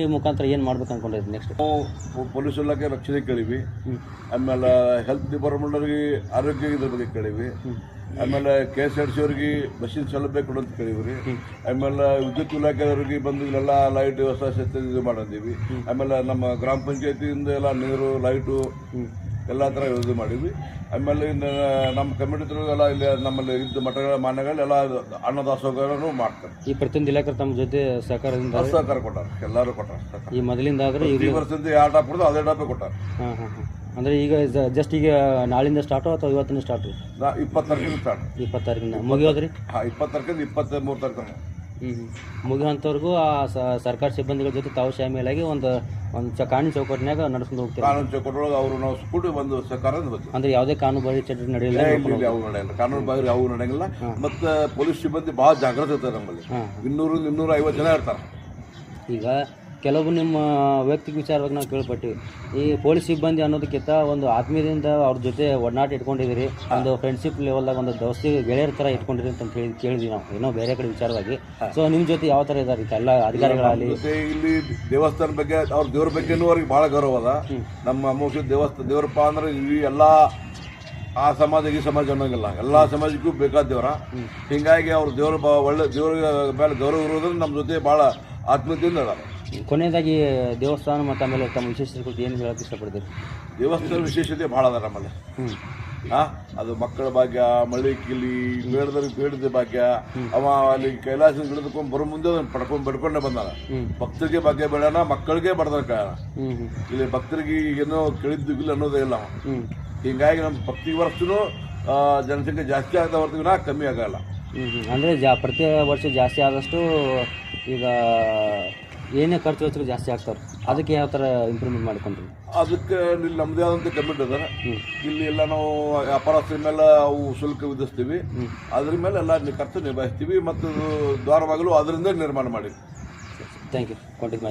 ಈ ಮುಖಾಂತರ ಏನು ಮಾಡ್ಬೇಕು ಅನ್ಕೊಂಡಿದ್ರಿ ನೆಕ್ಸ್ಟ್ ನಾವು ಪೊಲೀಸ್ ಇಲಾಖೆ ರಕ್ಷಣೆ ಕೇಳಿವಿ. ಆಮೇಲೆ ಹೆಲ್ತ್ ಡಿಪಾರ್ಟ್ಮೆಂಟ್ರಿಗೆ ಆರೋಗ್ಯ ಇದ್ರ ಬಗ್ಗೆ ಕೇಳಿವಿ. ಆಮೇಲೆ ಕೆ ಎಸ್ ಆರ್ ಸಿ ಅವ್ರಿಗೆ ಬಸ್ಸಿನ ಸೌಲಭ್ಯ ಕೊಡು ಅಂತ ಕೇಳಿವಿ ರೀ ಆಮೇಲೆ ವಿದ್ಯುತ್ ಇಲಾಖೆದವ್ರಿಗೆ ಬಂದು ಇಲ್ಲೆಲ್ಲ ಲೈಟ್ ವ್ಯವಸ್ಥೆ ಇದು ಮಾಡಿದ್ದೀವಿ. ಆಮೇಲೆ ನಮ್ಮ ಗ್ರಾಮ ಪಂಚಾಯತಿಯಿಂದ ಎಲ್ಲ ನೀರು ಲೈಟು ಎಲ್ಲ ಥರ ಇದು ಮಾಡಿದ್ವಿ. ಆಮೇಲೆ ಇನ್ನು ನಮ್ಮ ಎಲ್ಲ ಇಲ್ಲಿ ನಮ್ಮಲ್ಲಿ ಇದ್ದ ಮಠಗಳ ಮಾನ್ಯಗಳೆಲ್ಲ ಅನ್ನದಾಸೋಹಗಳನ್ನು ಮಾಡ್ತಾರೆ. ಈ ಪ್ರತಿಯೊಂದು ಇಲಾಖೆ ತಮ್ಮ ಜೊತೆ ಸಹಕಾರದಿಂದ ಸಹಕಾರ ಕೊಟ್ಟಾರೆ. ಎಲ್ಲರೂ ಕೊಟ್ಟಾರೆ ಈ ಮೊದಲಿಂದ ಆದರೆ ಈ ವರ್ಷದಿಂದ ಯಾವ ಟಾಪ್ ಕೊಡೋದು ಅದೇ ಟಾಪೇ ಕೊಟ್ಟಾರೆ. ಹಾಂ ಹಾಂ ಹಾಂ. ಅಂದರೆ ಈಗ ಜಸ್ಟ್ ಈಗ ನಾಳಿಂದ ಸ್ಟಾರ್ಟು ಅಥವಾ ಇವತ್ತಿನ ಸ್ಟಾರ್ಟು ನಾ ಇಪ್ಪತ್ತು ತಾರೀಕಿಂದ ಸ್ಟಾರ್ಟ್ ಇಪ್ಪತ್ತು ತಾರೀಕಿಂದ ಮುಗಿಯೋದ್ರಿ? ಹಾಂ ಇಪ್ಪತ್ತು ತಾರೀಕಿಂದ ಇಪ್ಪತ್ತ ಮುಗಿಯೋಂಥವ್ರಿಗೂ ಆ ಸರ್ಕಾರಿ ಸಿಬ್ಬಂದಿಗಳ ಜೊತೆ ತಾವು ಶಾಮೀಲಾಗಿ ಒಂದು ಒಂದು ಚ ಕಾನೂನು ಚೌಕಟ್ಟಿನಾಗ ನಡ್ಸ್ಕೊಂಡು ಹೋಗ್ತೀವಿ. ಕಾನೂನು ಚೌಕಟ್ಟೊಳಗೆ ಅವರು ನಾವು ಸ್ಕೂಟಿ ಬಂದು ಸರ್ಕಾರ ಅಂದ್ರೆ ಯಾವುದೇ ಕಾನೂನು ಬಾಹಿರ ಚಟುವಟಿಕೆ ನಡೆಯಲ್ಲ ಇಲ್ಲಿ ಇಲ್ಲಿ ಅವು ನಡೆಯಲ್ಲ. ಕಾನೂನು ಬಾಹಿರ ಅವು ನಡೆಯಂಗಿಲ್ಲ. ಮತ್ತು ಪೊಲೀಸ್ ಸಿಬ್ಬಂದಿ ಭಾಳ ಜಾಗ್ರತೆ ಇರ್ತಾರೆ ನಮ್ಮಲ್ಲಿ. ಇನ್ನೂರು ಇನ್ನೂರ ಐವತ್ತು ಜನ ಇರ್ತಾರೆ. ಈಗ ಕೆಲವು ನಿಮ್ಮ ವೈಯಕ್ತಿಕ ವಿಚಾರವಾಗಿ ನಾವು ಕೇಳ್ಪಟ್ಟಿವಿ. ಈ ಪೊಲೀಸ್ ಸಿಬ್ಬಂದಿ ಅನ್ನೋದಕ್ಕಿಂತ ಒಂದು ಆತ್ಮೀಯದಿಂದ ಅವ್ರ ಜೊತೆ ಒಡನಾಟ ಇಟ್ಕೊಂಡಿದ್ದೀರಿ. ಒಂದು ಫ್ರೆಂಡ್ಶಿಪ್ ಲೆವೆಲ್ದಾಗ ಒಂದು ದೋಸ್ತಿ ಗೆಳೆಯರ ಥರ ಇಟ್ಕೊಂಡಿರಿ ಅಂತ ಕೇಳಿ ಕೇಳಿದ್ವಿ ನಾವು. ಏನೋ ಬೇರೆ ಕಡೆ ವಿಚಾರವಾಗಿ. ಸೊ ನಿಮ್ಮ ಜೊತೆ ಯಾವ ಥರ ಇದ್ದಾರೆ ಎಲ್ಲ ಅಧಿಕಾರಿಗಳಲ್ಲಿ? ಇಲ್ಲಿ ದೇವಸ್ಥಾನ ಬಗ್ಗೆ ಅವ್ರ ದೇವ್ರ ಬಗ್ಗೆ ಅವ್ರಿಗೆ ಭಾಳ ಗೌರವ ಅದ. ನಮ್ಮ ಅಮೋಘ ದೇವಸ್ಥಾನ ದೇವರಪ್ಪ ಅಂದ್ರೆ ಇಲ್ಲಿ ಎಲ್ಲ ಆ ಸಮಾಜ ಈ ಸಮಾಜ ಅನ್ನೋಂಗಿಲ್ಲ. ಎಲ್ಲ ಸಮಾಜಕ್ಕೂ ಬೇಕಾದ ದೇವರ. ಹೀಗಾಗಿ ಅವ್ರ ದೇವ್ರ ಒಳ್ಳೆ ದೇವ್ರ ಮೇಲೆ ಗೌರವ ಇರೋದ್ರಿಂದ ನಮ್ಮ ಜೊತೆ ಭಾಳ ಆತ್ಮೀಯತೆಯಿಂದ ಅದ ಕೊನೆಯದಾಗಿ ದೇವಸ್ಥಾನ ಮತ್ತು ಆಮೇಲೆ ತಮ್ಮ ವಿಶೇಷತೆ ಕುರಿತು ಏನು ಹೇಳಕ್ಕೆ ಇಷ್ಟಪಡ್ತೀರಿ? ದೇವಸ್ಥಾನ ವಿಶೇಷತೆ ಭಾಳ ಅದ ನಮ್ಮಲ್ಲಿ. ಹ್ಞೂ ಆ ಅದು ಮಕ್ಕಳ ಭಾಗ್ಯ ಮಳೆ ಕಿಲಿ ಬೇಡದವ್ರಿಗೆ ಬೇಡದ ಭಾಗ್ಯ ಅವ ಅಲ್ಲಿ ಕೈಲಾಸ ಹಿಡಿದುಕೊಂಡು ಬರೋ ಮುಂದೆ ಅದನ್ನ ಪಡ್ಕೊಂಡು ಬಡ್ಕೊಂಡೇ ಬಂದಾನ. ಭಕ್ತರಿಗೆ ಭಾಗ್ಯ ಬೇಡನ ಮಕ್ಕಳಿಗೆ ಬಡದ್ರ ಕಾರಣ. ಇಲ್ಲಿ ಭಕ್ತರಿಗೆ ಏನೋ ಕೇಳಿದ್ದು ಇಲ್ಲ ಅನ್ನೋದೇ ಇಲ್ಲ ಅವ. ಹೀಗಾಗಿ ನಮ್ಮ ಭಕ್ತಿ ವರ್ಷನು ಜನಸಂಖ್ಯೆ ಜಾಸ್ತಿ ಆಗ್ತಾ ಹೊರತು ನಾ ಕಮ್ಮಿ ಆಗಲ್ಲ. ಅಂದ್ರೆ ಹ್ಞೂ ಅಂದರೆ ಜಾ ಪ್ರತಿ ವರ್ಷ ಜಾಸ್ತಿ ಆದಷ್ಟು ಈಗ ಏನೇ ಖರ್ಚು ವೆಚ್ಚಗಳು ಜಾಸ್ತಿ ಆಗ್ತಾರೆ ಅದಕ್ಕೆ ಯಾವ ಥರ ಇಂಪ್ರೂವ್ಮೆಂಟ್ ಮಾಡ್ಕೊಂಡ್ರಿ? ಅದಕ್ಕೆ ಇಲ್ಲಿ ನಮ್ಮದೇ ಆದಂಥ ಕಮಿಟಿ ಅದ. ಇಲ್ಲಿ ಎಲ್ಲ ನಾವು ವ್ಯಾಪಾರಸ್ಥರ ಮೇಲೆ ಅವು ಶುಲ್ಕ ವಿಧಿಸ್ತೀವಿ. ಅದ್ರ ಮೇಲೆ ಎಲ್ಲ ಖರ್ಚು ನಿಭಾಯಿಸ್ತೀವಿ ಮತ್ತು ದ್ವಾರವಾಗಲು ಅದರಿಂದ ನಿರ್ಮಾಣ ಮಾಡಿ ಥ್ಯಾಂಕ್ ಯು ಕೊಂಡಿದ್ದು